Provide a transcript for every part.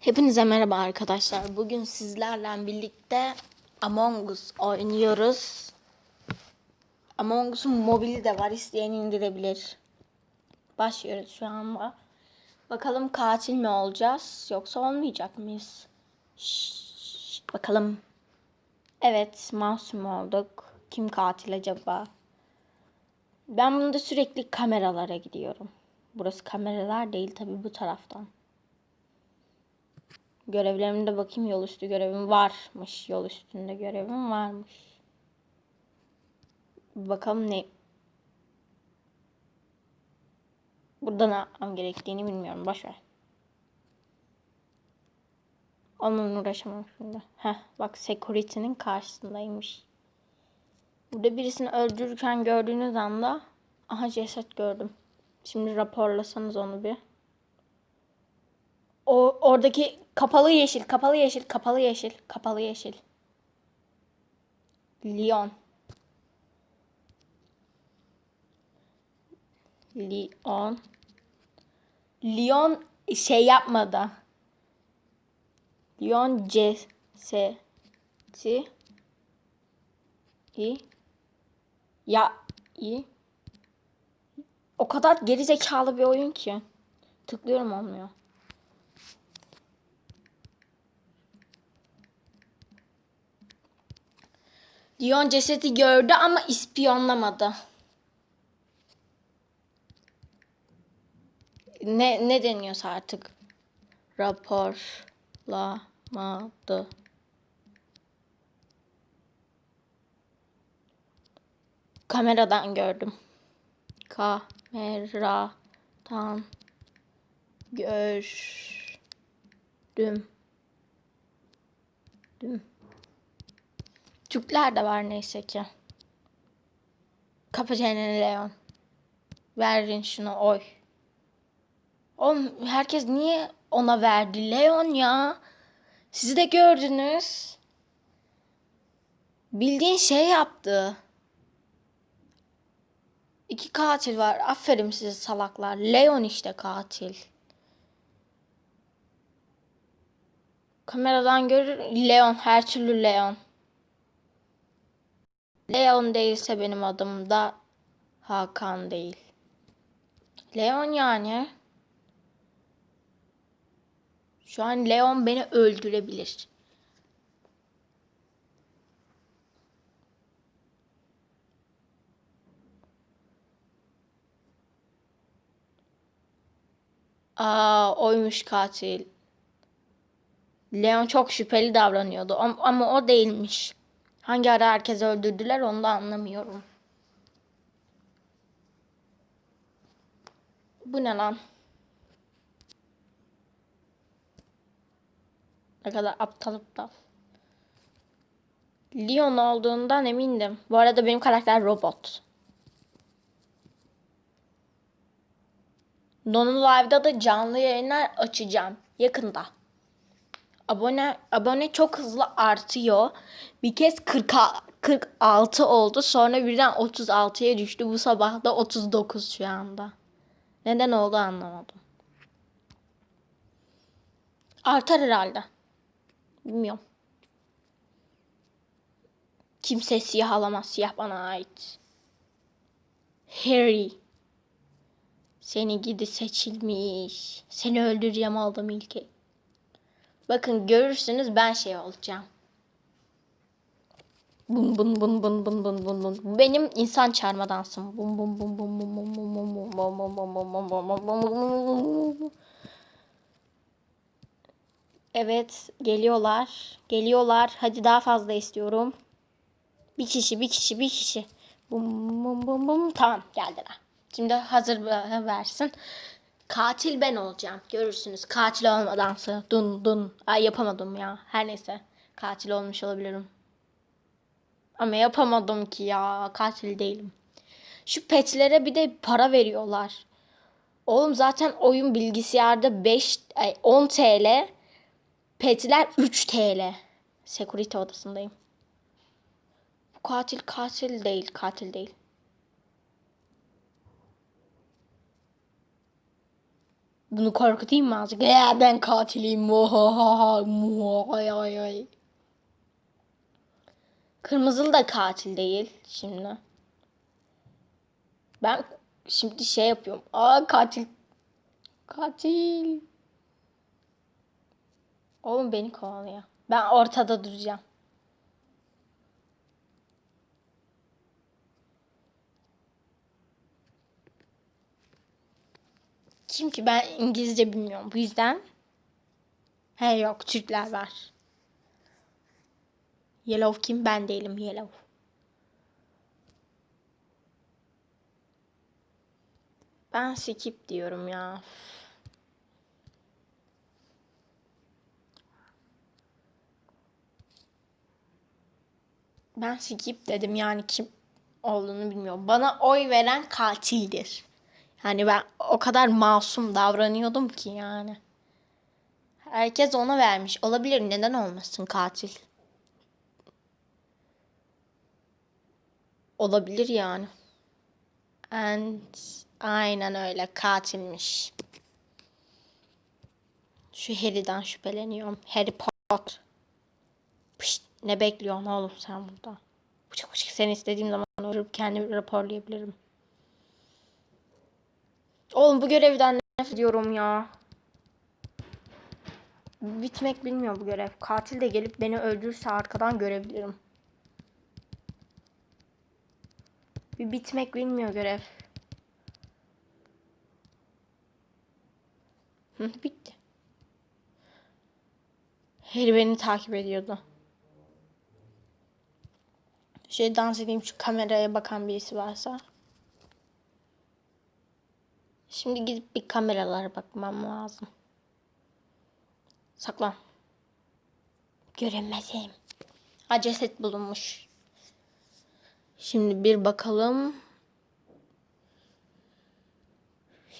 Hepinize merhaba arkadaşlar. Bugün sizlerle birlikte Among Us oynuyoruz. Among Us'un mobili de var. İsteyen indirebilir. Başlıyoruz şu anda. Bakalım katil mi olacağız yoksa olmayacak mıyız? Şşş, bakalım. Evet, masum olduk. Kim katil acaba? Ben bunda sürekli kameralara gidiyorum. Burası kameralar değil tabii bu taraftan. Görevlerimde bakayım yol üstü görevim varmış. Yol üstünde görevim varmış. Bakalım ne? Burada ne yapmam gerektiğini bilmiyorum. Boş ver. Onunla uğraşamam şimdi. Heh bak security'nin karşısındaymış. Burada birisini öldürürken gördüğünüz anda aha ceset gördüm. Şimdi raporlasanız onu bir. O oradaki kapalı yeşil, kapalı yeşil, kapalı yeşil, kapalı yeşil. Leon. Leon. Leon şey yapmadı. Leon C S T I ya i o kadar geri zekalı bir oyun ki. Tıklıyorum olmuyor. Dion cesedi gördü ama ispiyonlamadı. Ne ne deniyorsa artık raporlamadı. Kameradan gördüm. Kameradan gördüm. Düm. Türkler de var neyse ki. Kapı Leon. Verin şunu oy. Oğlum herkes niye ona verdi? Leon ya. Sizi de gördünüz. Bildiğin şey yaptı. İki katil var. Aferin size salaklar. Leon işte katil. Kameradan görür. Leon. Her türlü Leon. Leon değilse benim adım da Hakan değil. Leon yani. Şu an Leon beni öldürebilir. Aa, oymuş katil. Leon çok şüpheli davranıyordu Am- ama o değilmiş. Hangi ara herkesi öldürdüler onu da anlamıyorum. Bu ne lan? Ne kadar aptal aptal. Leon olduğundan emindim. Bu arada benim karakter robot. Nonu Live'da da canlı yayınlar açacağım. Yakında. Abone abone çok hızlı artıyor. Bir kez 40, 46 oldu. Sonra birden 36'ya düştü. Bu sabah da 39 şu anda. Neden oldu anlamadım. Artar herhalde. Bilmiyorum. Kimse siyah alamaz. Siyah bana ait. Harry. Seni gidi seçilmiş. Seni öldüreceğim aldım ilke. Bakın görürsünüz ben şey olacağım. Bum bum bum bum bum bum bum bum. Bu benim insan çağırma dansım. Bum bum bum bum bum bum bum bum bum bum bum bum bum bum bum bum bum. Evet geliyorlar. Geliyorlar. Hadi daha fazla istiyorum. Bir kişi bir kişi bir kişi. Bum bum bum bum. Tamam geldiler. Şimdi hazır versin. Katil ben olacağım. Görürsünüz. Katil olmadansa. Dun dun. Ay yapamadım ya. Her neyse. Katil olmuş olabilirim. Ama yapamadım ki ya. Katil değilim. Şu petlere bir de para veriyorlar. Oğlum zaten oyun bilgisayarda 5 ay 10 TL. Petler 3 TL. Security odasındayım. Bu katil katil değil. Katil değil. Bunu korkutayım mı azıcık? Ya ben katilim. Kırmızılı da katil değil şimdi. Ben şimdi şey yapıyorum. Aa katil. Katil. Oğlum beni kovalıyor. Ben ortada duracağım. Kim ki ben İngilizce bilmiyorum. Bu yüzden he yok Türkler var. Yellow kim? Ben değilim Yellow. Ben skip diyorum ya. Ben skip dedim yani kim olduğunu bilmiyorum. Bana oy veren katildir. Yani ben o kadar masum davranıyordum ki yani. Herkes ona vermiş. Olabilir neden olmasın katil? Olabilir yani. And aynen öyle katilmiş. Şu Harry'den şüpheleniyorum. Harry Potter. Pişt, ne bekliyorsun oğlum sen burada? Bıçak bıçak seni istediğim zaman vurup kendimi raporlayabilirim. Oğlum bu görevden nefret ediyorum ya. Bitmek bilmiyor bu görev. Katil de gelip beni öldürürse arkadan görebilirim. Bir bitmek bilmiyor görev. Bitti. Harry beni takip ediyordu. Şey dans edeyim şu kameraya bakan birisi varsa. Şimdi gidip bir kameralara bakmam lazım. Saklan. Görünmezim. Ha ceset bulunmuş. Şimdi bir bakalım.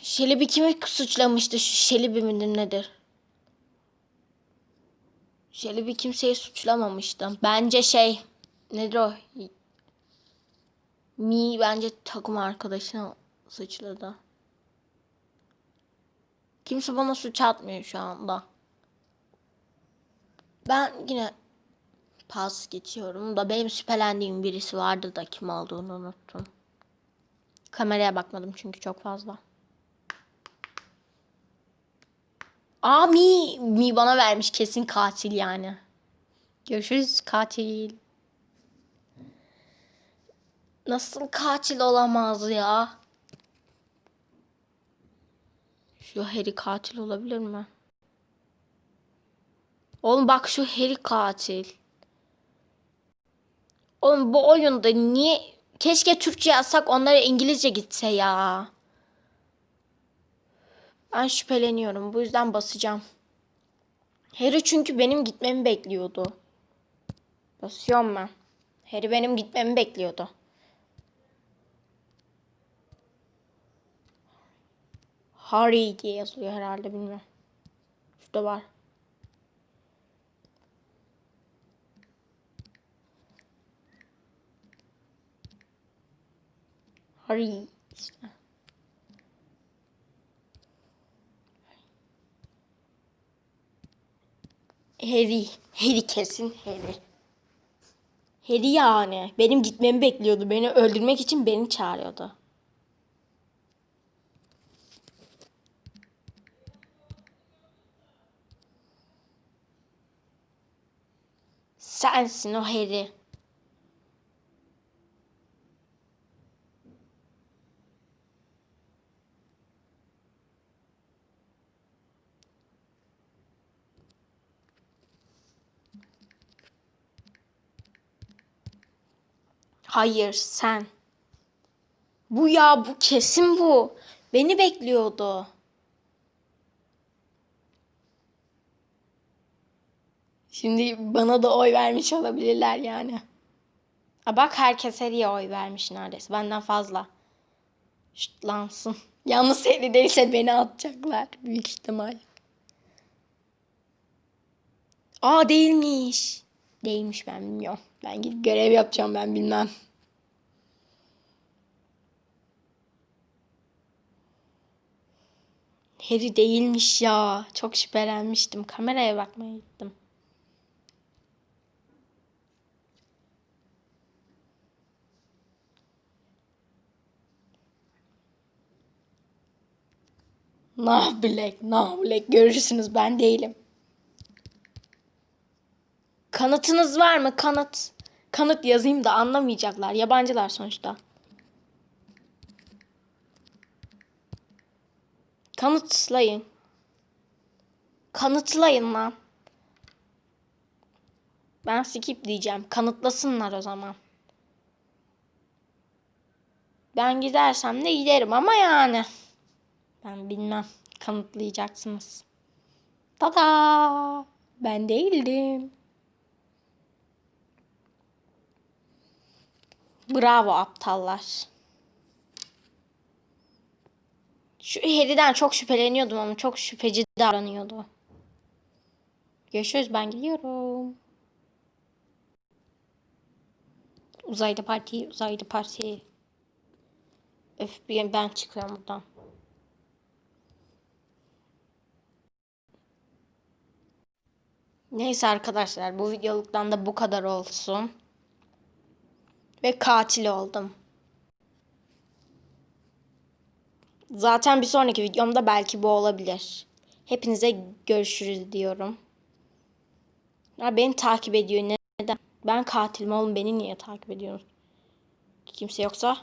Şelibi kimi suçlamıştı? Şu Şelibi midir nedir? Şelibi kimseyi suçlamamıştı. Bence şey nedir o? Mi bence takım arkadaşını suçladı. Kimse bana suç atmıyor şu anda. Ben yine pas geçiyorum da benim şüphelendiğim birisi vardı da kim olduğunu unuttum. Kameraya bakmadım çünkü çok fazla. Aa Mi, Mi bana vermiş kesin katil yani. Görüşürüz katil. Nasıl katil olamaz ya? Şu Harry katil olabilir mi? Oğlum bak şu Harry katil. Oğlum bu oyunda niye... Keşke Türkçe yazsak onlara İngilizce gitse ya. Ben şüpheleniyorum. Bu yüzden basacağım. Harry çünkü benim gitmemi bekliyordu. Basıyorum ben. Harry benim gitmemi bekliyordu. Harry diye yazılıyor herhalde bilmiyorum. Şurada var. Harry işte. Harry. Harry kesin Harry. Harry yani. Benim gitmemi bekliyordu. Beni öldürmek için beni çağırıyordu. Sensin o Harry. Hayır sen. Bu ya bu kesin bu. Beni bekliyordu. Şimdi bana da oy vermiş olabilirler yani. Ha bak herkes Harry'e oy vermiş neredeyse. Benden fazla. Şutlansın. Yalnız Harry değilse beni atacaklar. Büyük ihtimal. Aa değilmiş. Değilmiş ben bilmiyorum. Ben gidip görev yapacağım ben bilmem. Harry değilmiş ya. Çok şüphelenmiştim. Kameraya bakmaya gittim. Nah Black, nah Black. Görürsünüz ben değilim. Kanıtınız var mı? Kanıt. Kanıt yazayım da anlamayacaklar. Yabancılar sonuçta. Kanıtlayın. Kanıtlayın lan. Ben skip diyeceğim. Kanıtlasınlar o zaman. Ben gidersem de giderim ama yani. Ben bilmem. Kanıtlayacaksınız. Tada! Ben değildim. Bravo aptallar. Şu Harry'den çok şüpheleniyordum ama çok şüpheci davranıyordu. Görüşürüz ben gidiyorum. Uzaylı parti, uzaylı parti. Öf ben çıkıyorum buradan. Neyse arkadaşlar bu videoluktan da bu kadar olsun. Ve katil oldum. Zaten bir sonraki videomda belki bu olabilir. Hepinize görüşürüz diyorum. Ya beni takip ediyor. Neden? Ben katilim oğlum. Beni niye takip ediyorsunuz? Kimse yoksa.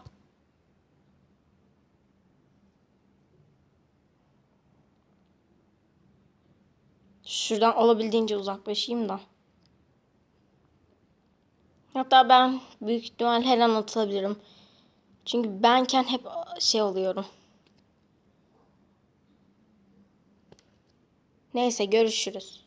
Şuradan olabildiğince uzaklaşayım da. Hatta ben büyük ihtimal her an atılabilirim. Çünkü benken hep şey oluyorum. Neyse görüşürüz.